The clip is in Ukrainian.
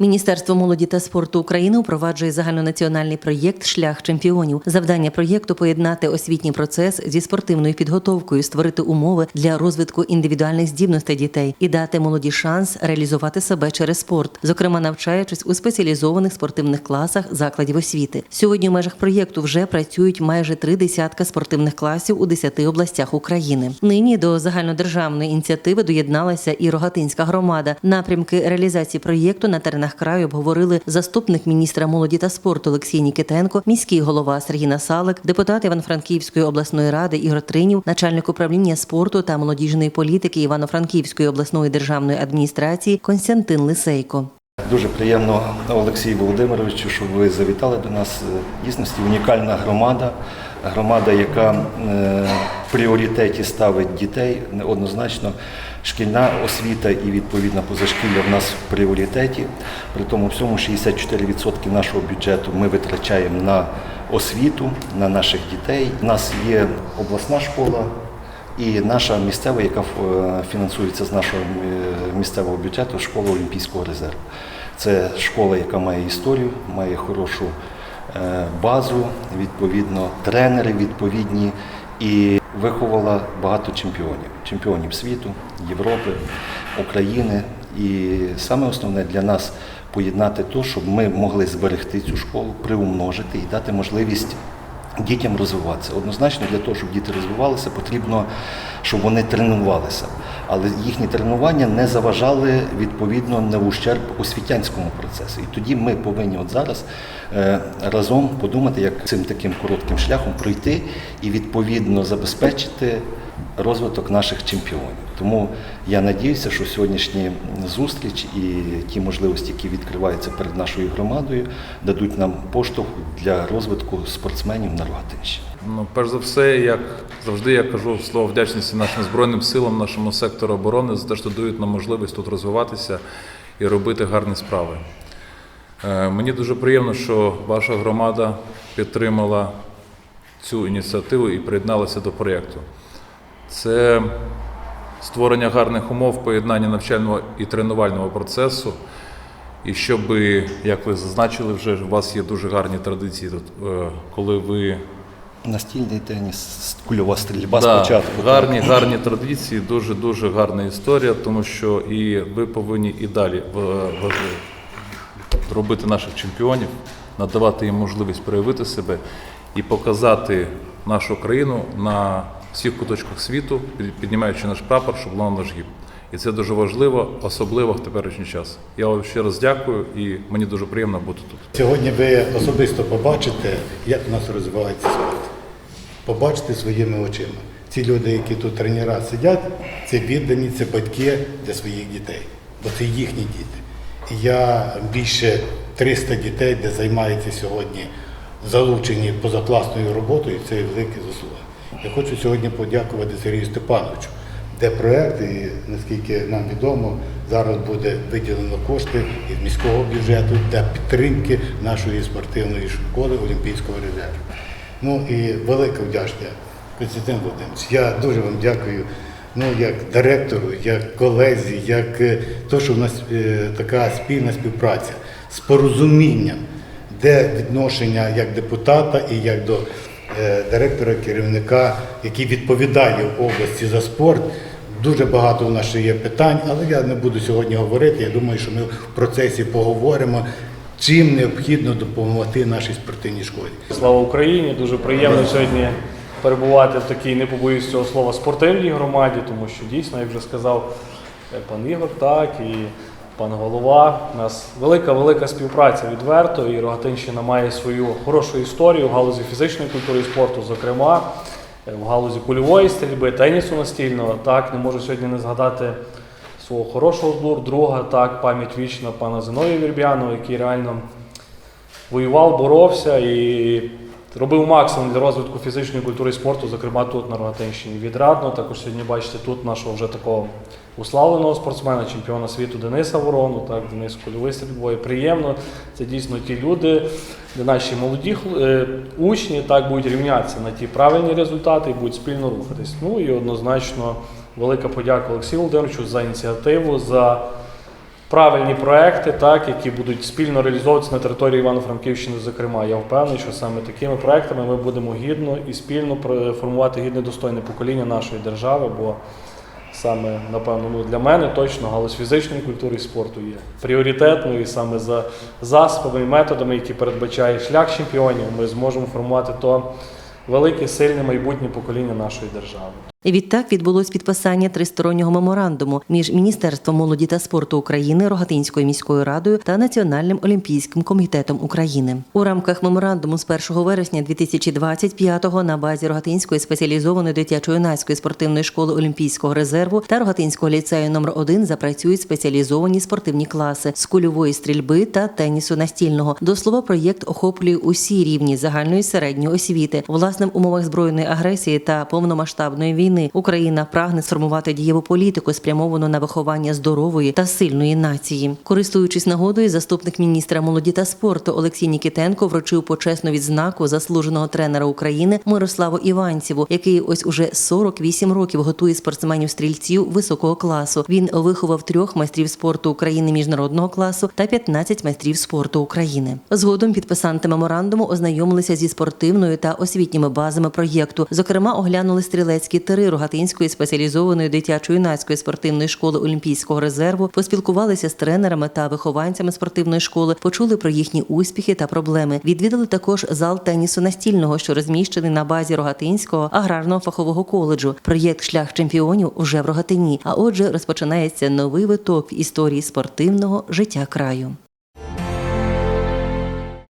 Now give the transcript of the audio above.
Міністерство молоді та спорту України впроваджує загальнонаціональний проєкт Шлях чемпіонів. Завдання проєкту поєднати освітній процес зі спортивною підготовкою, створити умови для розвитку індивідуальних здібностей дітей і дати молоді шанс реалізувати себе через спорт, зокрема навчаючись у спеціалізованих спортивних класах закладів освіти. Сьогодні в межах проєкту вже працюють майже три десятка спортивних класів у десяти областях України. Нині до загальнодержавної ініціативи доєдналася і Рогатинська громада. Напрямки реалізації проєкту на теренах краю обговорили заступник міністра молоді та спорту Олексій Нікітенко, міський голова Сергій Насалик, депутат Івано-Франківської обласної ради Ігор Тринів, начальник управління спорту та молодіжної політики Івано-Франківської обласної державної адміністрації Константин Лисейко. Дуже приємно, Олексій Володимировичу, що ви завітали до нас. Дійсності унікальна громада, громада, яка е, в пріоритеті ставить дітей однозначно. Шкільна освіта і відповідно позашкілля в нас в пріоритеті. При тому всьому 64% нашого бюджету ми витрачаємо на освіту, на наших дітей. У нас є обласна школа, і наша місцева, яка е, фінансується з нашого е, місцевого бюджету, школа Олімпійського резерву. Це школа, яка має історію, має хорошу е, базу, відповідно, тренери відповідні і виховала багато чемпіонів, чемпіонів світу, Європи, України. І саме основне для нас поєднати те, щоб ми могли зберегти цю школу, приумножити і дати можливість дітям розвиватися. Однозначно, для того, щоб діти розвивалися, потрібно, щоб вони тренувалися. Але їхні тренування не заважали відповідно на ущерб освітянському процесу. І тоді ми повинні от зараз е, разом подумати, як цим таким коротким шляхом пройти і відповідно забезпечити розвиток наших чемпіонів. Тому я надіюся, що сьогоднішні зустріч і ті можливості, які відкриваються перед нашою громадою, дадуть нам поштовх для розвитку спортсменів на Рогатинщині. Ну, перш за все, як завжди, я кажу слово вдячності нашим збройним силам, нашому сектору оборони за те, що дають нам можливість тут розвиватися і робити гарні справи. Е, Мені дуже приємно, що ваша громада підтримала цю ініціативу і приєдналася до проєкту. Це створення гарних умов, поєднання навчального і тренувального процесу. І щоб, як ви зазначили, вже у вас є дуже гарні традиції е, коли ви Настільний теніс, кульова стрільба Да, спочатку. гарні, гарні традиції, дуже дуже гарна історія, тому що і ви повинні і далі робити наших чемпіонів, надавати їм можливість проявити себе і показати нашу країну на всіх куточках світу, піднімаючи наш прапор, щоб лунав наш гімн. І це дуже важливо, особливо в теперішній час. Я вам ще раз дякую і мені дуже приємно бути тут. Сьогодні ви особисто побачите, як у нас розвивається спорт. Побачите своїми очима. Ці люди, які тут тренера сидять, це віддані, це батьки для своїх дітей, бо це їхні діти. І я більше 300 дітей, де займаються сьогодні залучені позакласною роботою, це великі заслуги. Я хочу сьогодні подякувати Сергію Степановичу, де проект, і наскільки нам відомо, зараз буде виділено кошти із міського бюджету для підтримки нашої спортивної школи Олімпійського резерву. Ну і велика вдячня, Константин Володимирович. Я дуже вам дякую. Ну, як директору, як колезі, як е, то, що в нас е, така спільна співпраця з порозумінням, де відношення як депутата і як до директора, керівника, який відповідає в області за спорт. Дуже багато у нас ще є питань, але я не буду сьогодні говорити. Я думаю, що ми в процесі поговоримо, чим необхідно допомогти нашій спортивній школі. Слава Україні! Дуже приємно сьогодні перебувати в такій, не побоюсь цього слова, спортивній громаді, тому що дійсно, як вже сказав е, пан Ігор, так і пан голова. У нас велика велика співпраця відверто, і Рогатинщина має свою хорошу історію в галузі фізичної культури і спорту, зокрема в галузі кульової стрільби, тенісу настільного. Так, не можу сьогодні не згадати свого хорошого збору, друга, так, пам'ять вічна пана Зиновія Вірбянова, який реально воював, боровся і робив максимум для розвитку фізичної культури і спорту, зокрема тут на Рогатинщині. Відрадно. Також сьогодні бачите тут нашого вже такого уславленого спортсмена, чемпіона світу Дениса Ворону, так, Денис Кульовий стрільбою. Приємно. Це дійсно ті люди, де наші молоді е, учні так будуть рівнятися на ті правильні результати і будуть спільно рухатись. Ну і однозначно велика подяка Олексію Володимировичу за ініціативу, за правильні проекти, так, які будуть спільно реалізовуватися на території Івано-Франківщини. Зокрема, я впевнений, що саме такими проектами ми будемо гідно і спільно формувати гідне достойне покоління нашої держави. Бо саме, напевно, ну, для мене точно галузь фізичної культури і спорту є пріоритетною і саме за засобами і методами, які передбачає шлях чемпіонів, ми зможемо формувати то велике, сильне майбутнє покоління нашої держави. Відтак відбулось підписання тристороннього меморандуму між Міністерством молоді та спорту України, Рогатинською міською радою та Національним олімпійським комітетом України. У рамках меморандуму з 1 вересня 2025-го на базі Рогатинської спеціалізованої дитячо-юнацької спортивної школи Олімпійського резерву та Рогатинського ліцею номер 1 запрацюють спеціалізовані спортивні класи з кульової стрільби та тенісу настільного. До слова, проєкт охоплює усі рівні загальної середньої освіти. Власне, в умовах збройної агресії та повномасштабної війни Україна прагне сформувати дієву політику, спрямовану на виховання здорової та сильної нації. Користуючись нагодою, заступник міністра молоді та спорту Олексій Нікітенко вручив почесну відзнаку заслуженого тренера України Мирославу Іванціву, який ось уже 48 років готує спортсменів-стрільців високого класу. Він виховав трьох майстрів спорту України міжнародного класу та 15 майстрів спорту України. Згодом підписанти меморандуму ознайомилися зі спортивною та освітніми базами проєкту. Зокрема, оглянули стрілецькі тири Рогатинської спеціалізованої дитячо-юнацької спортивної школи Олімпійського резерву, поспілкувалися з тренерами та вихованцями спортивної школи, почули про їхні успіхи та проблеми. Відвідали також зал тенісу настільного, що розміщений на базі Рогатинського аграрного фахового коледжу. Проєкт Шлях чемпіонів уже в Рогатині. А отже, розпочинається новий виток в історії спортивного життя краю.